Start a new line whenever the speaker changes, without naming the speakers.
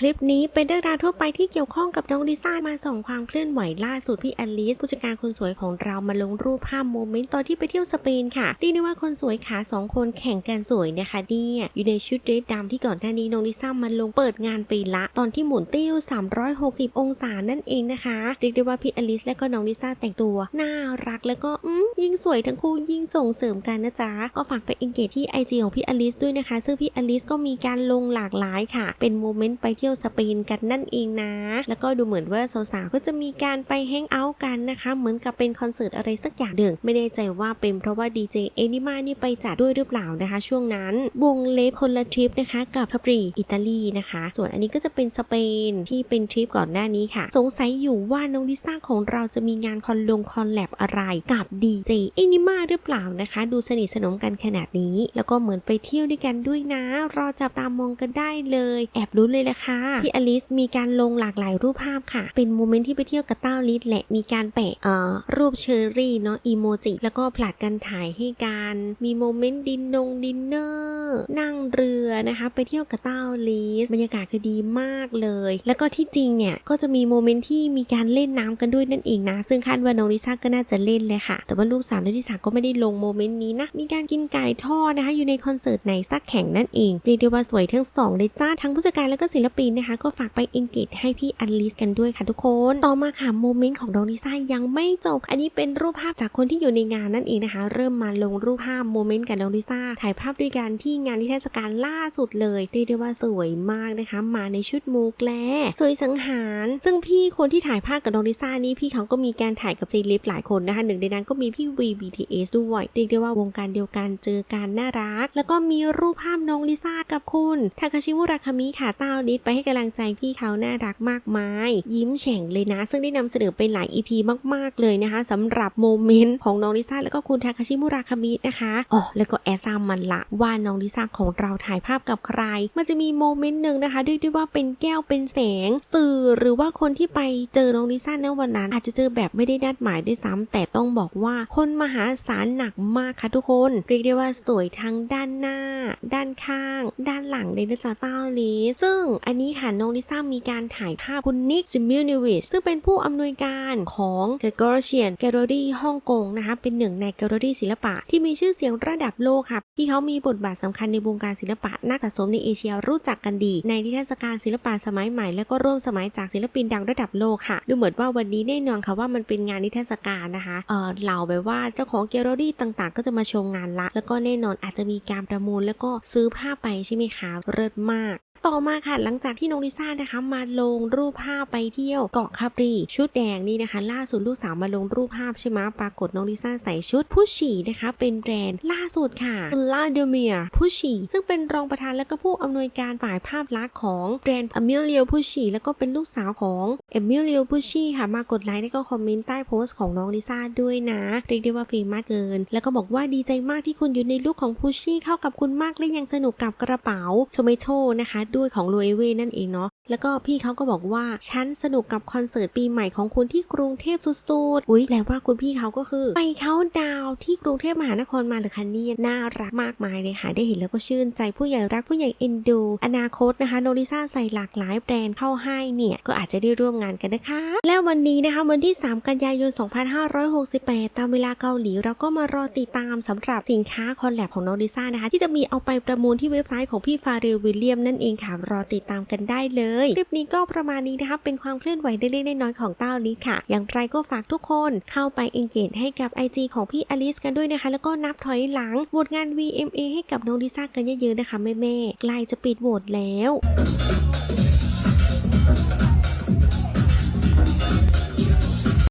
คลิปนี้เป็นเรื่องราวทั่วไปที่เกี่ยวข้องกับน้องลิซ่ามาส่องความเคลื่อนไหวล่าสุดพี่อลิสผู้จัดการคนสวยของเรามาลงรูปภาพโมเมนต์ตอนที่ไปเที่ยวสเปนค่ะเรียกได้ว่าคนสวยขาสองคนแข่งกันสวยนะคะเนี่ยอยู่ในชุดเดรสดำที่ก่อนหน้านี้น้องลิซ่ามาลงเปิดงานไปละตอนที่หมุนติ้ว 360 องศานั่นเองนะคะเรียกได้ว่าพี่อลิสและก็น้องลิซ่าแต่งตัวน่ารักแล้วก็อืมยิ่งสวยทั้งคู่ยิ่งส่งเสริมกันนะจ๊ะก็ฝากไปเอนเกจที่ไอจีของพี่อลิสด้วยนะคะ ซึ่งพี่อลิสก็มีการลงหลากหลายค่ะ เป็นโมเมนต์ไปที่ยวสเปนกันนั่นเองนะ แล้วก็ดูเหมือนว่าสาวๆก็จะมีการไปแฮงเอาท์กันนะคะ เหมือนกับเป็นคอนเสิร์ตอะไรสักอย่างหนึ่งไม่แน่ใจว่าเป็นเพราะว่าดีเจเอนิมานี่ไปจัดด้วยหรือเปล่านะคะ ช่วงนั้นวงเล็บคนละทริปนะคะกับคาปรีอิตาลีนะคะ ส่วนอันนี้ก็จะเป็นสเปนที่เป็นทริปก่อนหน้านี้ค่ะ สงสัยอยู่ว่าน้องลิซ่าของเราจะมีงานคอนลงคอนแลบอะไรกับดีเจเอนิมาหรือเปล่านะคะ ดูสนิทสนมกันขนาดนี้ แล้วก็เหมือนไปเที่ยวด้วยกันด้วยนะ รอจับตามองกันได้เลย แอบรู้เลยละค่ะพี่อลิสมีการลงหลากหลายรูปภาพค่ะ เป็นโมเมนต์ที่ไปเที่ยวกับเต้าลิสแหละ มีการแปะเอ่อรูปเชอรี่เนาะอีโมจิ แล้วก็ผลัดกันถ่ายให้กัน มีโมเมนต์ดินนงดินเนอร์นั่งเรือนะคะ ไปเที่ยวกับเต้าลิสบรรยากาศคือดีมากเลย แล้วก็ที่จริงเนี่ยก็จะมีโมเมนต์ที่มีการเล่นน้ำกันด้วยนั่นเองนะ ซึ่งคาดว่าน้องลิซ่าก็น่าจะเล่นเลยค่ะ แต่ว่าลูกสาวและที่สาก็ไม่ได้ลงโมเมนต์นี้นะ มีการกินไก่ทอดนะคะ อยู่ในคอนเสิร์ตไหนสักแข่งนั่นเองเรียกได้ว่าสวยทั้งสองเลยจ้าทั้งผู้จัดการแล้วก็ศิลปินนะคะ ก็ฝากไปเอนเกจให้พี่อัลิสกันด้วยค่ะทุกคน ต่อมาค่ะโมเมนต์ของน้องลิซ่ายังไม่จบ อันนี้เป็นรูปภาพจากคนที่อยู่ในงานนั่นเองนะคะ เริ่มมาลงรูปภาพโมเมนต์กับน้องลิซ่าถ่ายภาพด้วยกันที่งานนิทรรศการล่าสุดเลยเรียกได้ว่าสวยมากนะคะ มาในชุดมูแกลสวยสังหาร ซึ่งพี่คนที่ถ่ายภาพกับน้องลิซ่านี่พี่เขาก็มีการถ่ายกับซีลิฟหลายคนนะคะหนึ่งในนั้นก็มีพี่วี BTS ด้วยเรียกได้ว่าวงการเดียวกันเจอกันน่ารัก แล้วก็มีรูปภาพน้องลิซ่ากับคุณทาคาชิมุราคามิค่ะต้าลิสไปให้กำลังใจพี่เขาน่ารักมากมาย ยิ้มแฉ่งเลยนะ ซึ่งได้นำเสนอไปหลาย EP มาก ๆ เลยนะคะสำหรับโมเมนต์ของน้องลิซ่าแล้วก็คุณทาคาชิมุราคามินะคะอ๋อแล้วก็แอซามันละว่าน้องลิซ่าของเราถ่ายภาพกับใคร มันจะมีโมเมนต์หนึ่งนะคะด้วยด้วยว่าเป็นแก้วเป็นแสง สื่อหรือว่าคนที่ไปเจอน้องลิซ่าในวันนั้น อาจจะเจอแบบไม่ได้นัดหมายด้วยซ้ำแต่ต้องบอกว่าคนมหาศาลหนักมากค่ะทุกคนเรียกได้ว่าสวยทั้งด้านหน้า ด้านข้าง ด้านหลังเลยนะจ๊ะเต้าลีซึ่งอันนี้ค่ะน้องลิซ่ามีการถ่ายภาพคุณนิกซิมิลนิวิชซึ่งเป็นผู้อำนวยการของเกอร์เชียนแกลเลอรี่ฮ่องกงนะคะเป็นหนึ่งในแกลเลอรี่ศิลปะที่มีชื่อเสียงระดับโลกค่ะที่เขามีบทบาทสำคัญในวงการศิลปะนักสะสมในเอเชียรู้จักกันดี ในนิทรรศการศิลปะสมัยใหม่ และก็ร่วมสมัยจากศิลปินดังระดับโลกค่ะ ดูเหมือนว่าวันนี้แน่นอนค่ะว่ามันเป็นงานนิทรรศการนะคะเออเหล่าแบบว่าเจ้าของแกลเลอรี่ต่างๆ ก็จะมาชมงานละ แล้วก็แน่นอนอาจจะมีการประมูล แล้วก็ซื้อภาพไปใช่ไหมคะเลิศมาก ต่อมาค่ะหลังจากที่น้องลิซ่านะคะมาลงรูปภาพไปเที่ยวเกาะคาปรี ชุดแดงนี่นะคะ ล่าสุดลูกสาวมาลงรูปภาพใช่ไหมปรากฏน้องลิซ่าใส่ชุดผู้ฉีนะคะเป็นแบรนด์ล่าสุดค่ะลาเดเมียผู้ฉีซึ่งเป็นรองประธานและก็ผู้อำนวยการฝ่ายภาพลักษณ์ของแบรนด์อ m มิเลียผู้ฉีแล้วก็เป็นลูกสาวของเอมิเลียผู้ฉีค่ะมากดไลค์และก็คอมเมนต์ใต้โพสต์ของน้องลิซ่าด้วยนะเรียกได้ว่าฟีมากเกิน แล้วก็บอกว่าดีใจมากที่คุณอยู่ในลุคของผู้ฉีเข้ากับคุณมากและยังสนุกกับกระเป๋าโชเมโชนะคะด้วยของลูเอเวนั่นเองเนาะ แล้วก็พี่เขาก็บอกว่าฉันสนุกกับคอนเสิร์ตปีใหม่ของคุณที่กรุงเทพสุดๆ อุ๊ยแปลว่าคุณพี่เขาก็คือ ไปเขาดาวที่กรุงเทพมหานครมาหรือคะเนี่ยน่ารักมากมายเลยค่ะ ได้เห็นแล้วก็ชื่นใจผู้ใหญ่รักผู้ใหญ่เอ็นดู อนาคตนะคะโนริซ่าใส่หลากหลายแบรนด์เข้าให้เนี่ย ก็อาจจะได้ร่วมงานกันนะคะ แล้ววันนี้นะคะวันที่ 3 กันยายน 2568 ตามเวลาเกาหลีเราก็มารอติดตามสำหรับสินค้าคอลแลบของโนริซ่านะคะที่จะมีเอาไปประมูลที่เว็บไซต์ของพี่ฟาเรลวิลเลียมนั่นเองค่ะรอติดตามกันได้เลยคลิปนี้ก็ประมาณนี้นะคะเป็นความเคลื่อนไหวเล็กๆน้อยๆของเต้าลิสค่ะ อย่างไรก็ฝากทุกคนเข้าไป engage ให้กับ IG ของพี่อลิสกันด้วยนะคะ แล้วก็นับถอยหลังโหวตงาน VMA ให้กับน้องลิซ่ากันเยอะๆนะคะแม่ๆใกล้จะปิดโหวตแล้ว